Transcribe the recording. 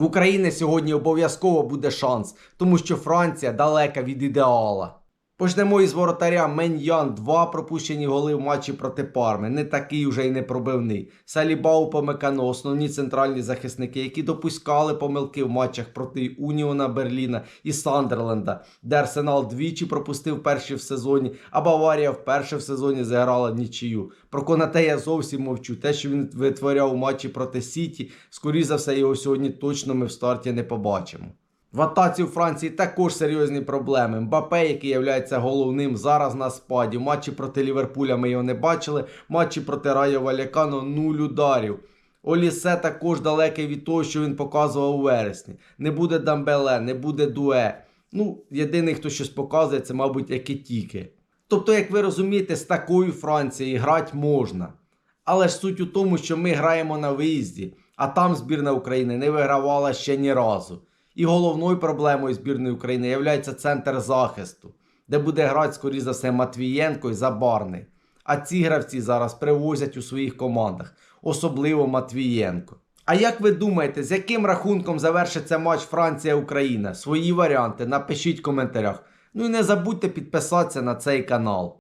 В Україні сьогодні обов'язково буде шанс, тому що Франція далека від ідеала. Почнемо із воротаря Меньян. Два пропущені голи в матчі проти Парми. Не такий уже й не пробивний. Саліба Упамекано, основні центральні захисники, які допускали помилки в матчах проти Уніона Берліна і Сандерленда, де Арсенал двічі пропустив перші в сезоні, а Баварія вперше в сезоні зіграла нічию. Про Конате я зовсім мовчу. Те, що він витворяв у матчі проти Сіті, скоріше за все, його сьогодні точно ми в старті не побачимо. В атаці у Франції також серйозні проблеми. Мбапе, який є головним зараз на спаді. Матчі проти Ліверпуля ми його не бачили. Матчі проти Райо Валякано нуль ударів. Олісе також далекий від того, що він показував у вересні. Не буде Дамбеле, не буде Дуе. Ну, єдиний, хто щось показує, це, мабуть, Екетіки. Тобто, як ви розумієте, з такою Францією грати можна. Але ж суть у тому, що ми граємо на виїзді, а там збірна України не вигравала ще ні разу. І головною проблемою збірної України є центр захисту, де буде грати, скоріше за все, Матвієнко і Забарний. А ці гравці зараз привозять у своїх командах, особливо Матвієнко. А як ви думаєте, з яким рахунком завершиться матч Франція-Україна? Свої варіанти напишіть в коментарях. Ну і не забудьте підписатися на цей канал.